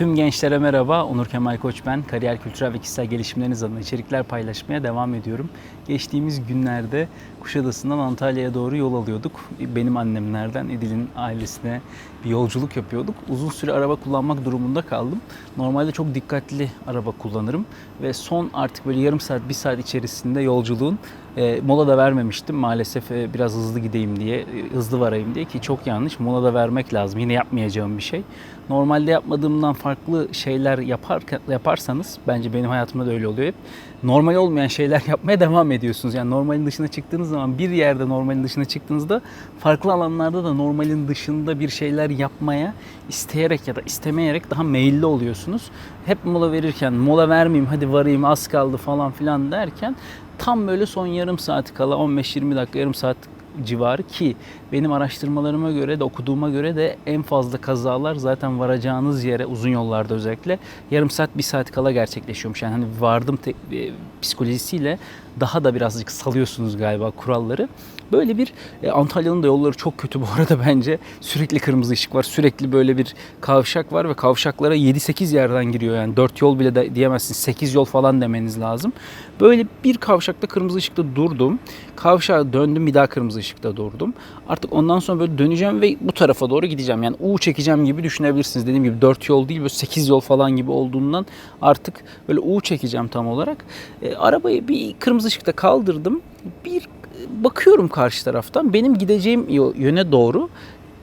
Tüm gençlere merhaba. Onur Kemal Koç ben. Kariyer, kültürel ve kişisel gelişimleriniz adına içerikler paylaşmaya devam ediyorum. Geçtiğimiz günlerde Kuşadası'ndan Antalya'ya doğru yol alıyorduk. Benim annemlerden İdil'in ailesine bir yolculuk yapıyorduk. Uzun süre araba kullanmak durumunda kaldım. Normalde çok dikkatli araba kullanırım ve son artık böyle yarım saat, bir saat içerisinde yolculuğun e, mola da vermemiştim. Maalesef e, biraz hızlı gideyim diye, e, hızlı varayım diye ki çok yanlış. Mola da vermek lazım. Yine yapmayacağım bir şey. Normalde yapmadığımdan farklı şeyler yapar, yaparsanız bence benim hayatımda da öyle oluyor hep. Normal olmayan şeyler yapmaya devam ediyorsunuz. Yani normalin dışına çıktığınız zaman bir yerde normalin dışına çıktığınızda farklı alanlarda da normalin dışında bir şeyler yapmaya isteyerek ya da istemeyerek daha meyilli oluyorsunuz. Hep mola verirken mola vermeyeyim hadi varayım az kaldı falan filan derken tam böyle son yarım saat kala 15-20 dakika yarım saat civarı ki benim araştırmalarıma göre de okuduğuma göre de en fazla kazalar zaten varacağınız yere uzun yollarda özellikle yarım saat bir saat kala gerçekleşiyormuş. Yani hani vardım tek, e, psikolojisiyle daha da birazcık salıyorsunuz galiba kuralları. Böyle bir e, Antalya'nın da yolları çok kötü bu arada bence. Sürekli kırmızı ışık var. Sürekli böyle bir kavşak var ve kavşaklara 7-8 yerden giriyor. Yani 4 yol bile de diyemezsiniz. 8 yol falan demeniz lazım. Böyle bir kavşakta kırmızı ışıkta durdum. Kavşağa döndüm bir daha kırmızı ışıkta durdum. Artık ondan sonra böyle döneceğim ve bu tarafa doğru gideceğim. Yani U çekeceğim gibi düşünebilirsiniz. Dediğim gibi 4 yol değil böyle 8 yol falan gibi olduğundan artık böyle U çekeceğim tam olarak. E, arabayı bir kırmızı ışıkta kaldırdım. Bir bakıyorum karşı taraftan benim gideceğim yöne doğru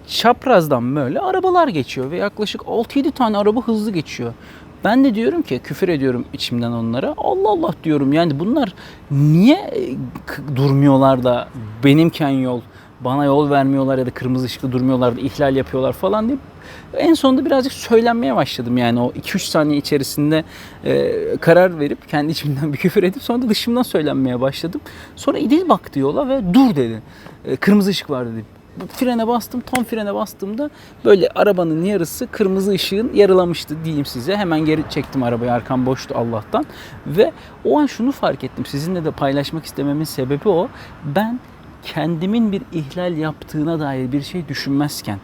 çaprazdan böyle arabalar geçiyor ve yaklaşık 6-7 tane araba hızlı geçiyor. Ben de diyorum ki küfür ediyorum içimden onlara. Allah Allah diyorum yani bunlar niye e, durmuyorlar da benimken yol bana yol vermiyorlar ya da kırmızı ışıkta durmuyorlar da ihlal yapıyorlar falan diye en sonunda birazcık söylenmeye başladım yani o 2-3 saniye içerisinde e, karar verip kendi içimden bir küfür edip sonra da dışımdan söylenmeye başladım. Sonra İdil baktı yola ve dur dedi. E, kırmızı ışık var dedi frene bastım. Tam frene bastığımda böyle arabanın yarısı kırmızı ışığın yarılamıştı diyeyim size. Hemen geri çektim arabayı. Arkam boştu Allah'tan. Ve o an şunu fark ettim. Sizinle de paylaşmak istememin sebebi o. Ben kendimin bir ihlal yaptığına dair bir şey düşünmezken,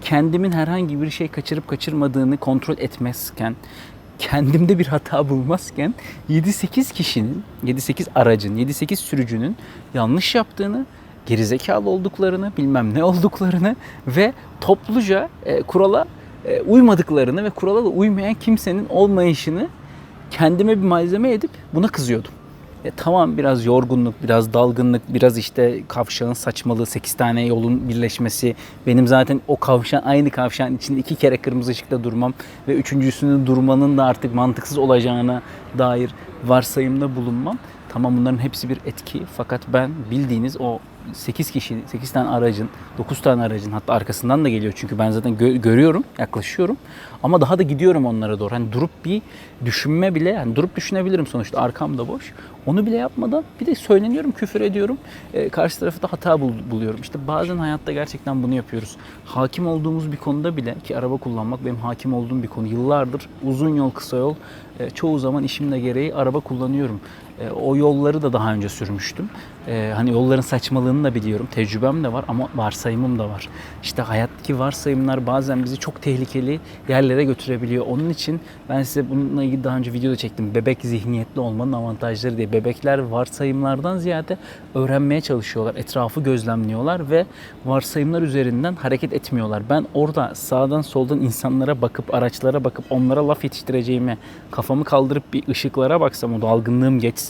kendimin herhangi bir şey kaçırıp kaçırmadığını kontrol etmezken, kendimde bir hata bulmazken 7-8 kişinin, 7-8 aracın, 7-8 sürücünün yanlış yaptığını, gerizekalı olduklarını, bilmem ne olduklarını ve topluca e, kurala e, uymadıklarını ve kurala da uymayan kimsenin olmayışını kendime bir malzeme edip buna kızıyordum. E, tamam biraz yorgunluk, biraz dalgınlık, biraz işte kavşağın saçmalığı, 8 tane yolun birleşmesi. Benim zaten o kavşağın aynı kavşağın içinde iki kere kırmızı ışıkta durmam ve üçüncüsünün durmanın da artık mantıksız olacağına dair varsayımda bulunmam. Tamam bunların hepsi bir etki fakat ben bildiğiniz o 8 kişi, 8 tane aracın, 9 tane aracın hatta arkasından da geliyor çünkü ben zaten gö- görüyorum, yaklaşıyorum. Ama daha da gidiyorum onlara doğru. Hani durup bir düşünme bile, yani durup düşünebilirim sonuçta arkam da boş. Onu bile yapmadan bir de söyleniyorum, küfür ediyorum. Ee, karşı tarafı da hata bul- buluyorum. İşte bazen hayatta gerçekten bunu yapıyoruz. Hakim olduğumuz bir konuda bile ki araba kullanmak benim hakim olduğum bir konu. Yıllardır uzun yol, kısa yol e, çoğu zaman işimle gereği araba kullanıyorum. E, o yolları da daha önce sürmüştüm. E, hani yolların saçmalığını da biliyorum. Tecrübem de var ama varsayımım da var. İşte hayattaki varsayımlar bazen bizi çok tehlikeli yerlere götürebiliyor. Onun için ben size bununla ilgili daha önce videoda çektim. Bebek zihniyetli olmanın avantajları diye. Bebekler varsayımlardan ziyade öğrenmeye çalışıyorlar. Etrafı gözlemliyorlar ve varsayımlar üzerinden hareket etmiyorlar. Ben orada sağdan soldan insanlara bakıp, araçlara bakıp onlara laf yetiştireceğime kafamı kaldırıp bir ışıklara baksam, o dalgınlığım geçse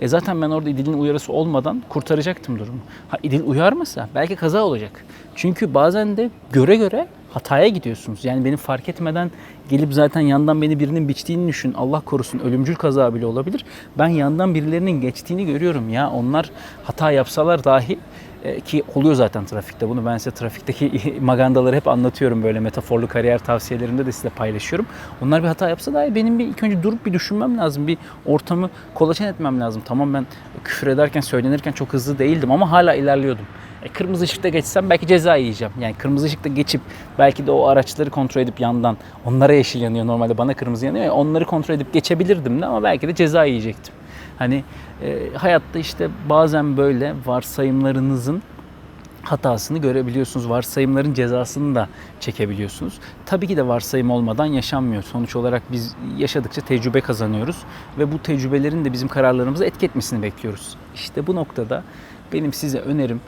e zaten ben orada İdil'in uyarısı olmadan kurtaracaktım durumu. Ha İdil uyarmasa belki kaza olacak. Çünkü bazen de göre göre hataya gidiyorsunuz. Yani beni fark etmeden gelip zaten yandan beni birinin biçtiğini düşün. Allah korusun ölümcül kaza bile olabilir. Ben yandan birilerinin geçtiğini görüyorum ya. Onlar hata yapsalar dahi ki oluyor zaten trafikte bunu ben size trafikteki magandaları hep anlatıyorum böyle metaforlu kariyer tavsiyelerinde de size paylaşıyorum. Onlar bir hata yapsa dahi benim bir ilk önce durup bir düşünmem lazım. Bir ortamı kolaçan etmem lazım. Tamam ben küfür ederken söylenirken çok hızlı değildim ama hala ilerliyordum. E, kırmızı ışıkta geçsem belki ceza yiyeceğim. Yani kırmızı ışıkta geçip belki de o araçları kontrol edip yandan onlara yeşil yanıyor normalde bana kırmızı yanıyor ya onları kontrol edip geçebilirdim de ama belki de ceza yiyecektim. Hani e, hayatta işte bazen böyle varsayımlarınızın hatasını görebiliyorsunuz. Varsayımların cezasını da çekebiliyorsunuz. Tabii ki de varsayım olmadan yaşanmıyor. Sonuç olarak biz yaşadıkça tecrübe kazanıyoruz ve bu tecrübelerin de bizim kararlarımıza etki etmesini bekliyoruz. İşte bu noktada benim size önerim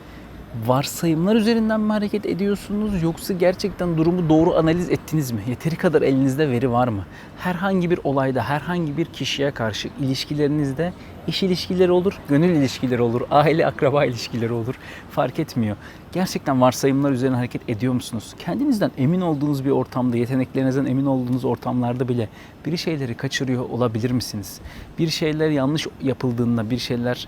varsayımlar üzerinden mi hareket ediyorsunuz yoksa gerçekten durumu doğru analiz ettiniz mi? Yeteri kadar elinizde veri var mı? Herhangi bir olayda, herhangi bir kişiye karşı ilişkilerinizde iş ilişkileri olur, gönül ilişkileri olur, aile akraba ilişkileri olur. Fark etmiyor. Gerçekten varsayımlar üzerine hareket ediyor musunuz? Kendinizden emin olduğunuz bir ortamda, yeteneklerinizden emin olduğunuz ortamlarda bile bir şeyleri kaçırıyor olabilir misiniz? Bir şeyler yanlış yapıldığında, bir şeyler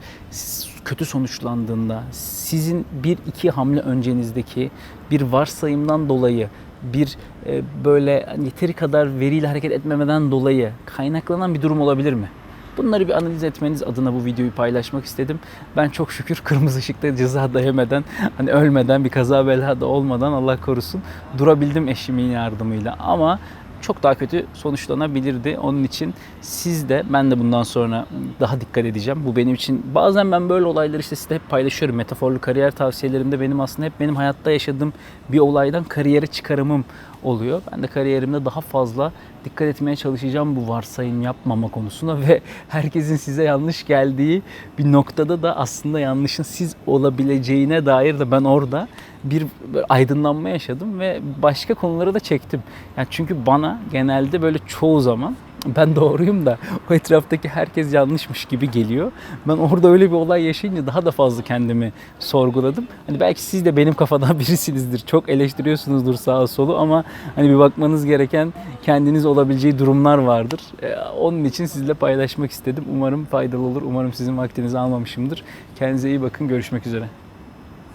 kötü sonuçlandığında sizin bir iki hamle öncenizdeki bir varsayımdan dolayı bir e, böyle hani yeteri kadar veriyle hareket etmemeden dolayı kaynaklanan bir durum olabilir mi? Bunları bir analiz etmeniz adına bu videoyu paylaşmak istedim. Ben çok şükür kırmızı ışıkta ceza da hani ölmeden, bir kaza bela da olmadan Allah korusun durabildim eşimin yardımıyla. Ama çok daha kötü sonuçlanabilirdi. Onun için siz de ben de bundan sonra daha dikkat edeceğim. Bu benim için bazen ben böyle olayları işte size hep paylaşıyorum. Metaforlu kariyer tavsiyelerimde benim aslında hep benim hayatta yaşadığım bir olaydan kariyere çıkarımım oluyor. Ben de kariyerimde daha fazla dikkat etmeye çalışacağım bu varsayım yapmama konusuna ve herkesin size yanlış geldiği bir noktada da aslında yanlışın siz olabileceğine dair de ben orada bir aydınlanma yaşadım ve başka konuları da çektim. Yani çünkü bana genelde böyle çoğu zaman ben doğruyum da o etraftaki herkes yanlışmış gibi geliyor. Ben orada öyle bir olay yaşayınca daha da fazla kendimi sorguladım. Hani belki siz de benim kafadan birisinizdir. Çok eleştiriyorsunuzdur sağa solu ama hani bir bakmanız gereken kendiniz olabileceği durumlar vardır. Ee, Onun için sizle paylaşmak istedim. Umarım faydalı olur. Umarım sizin vaktinizi almamışımdır. Kendinize iyi bakın. Görüşmek üzere.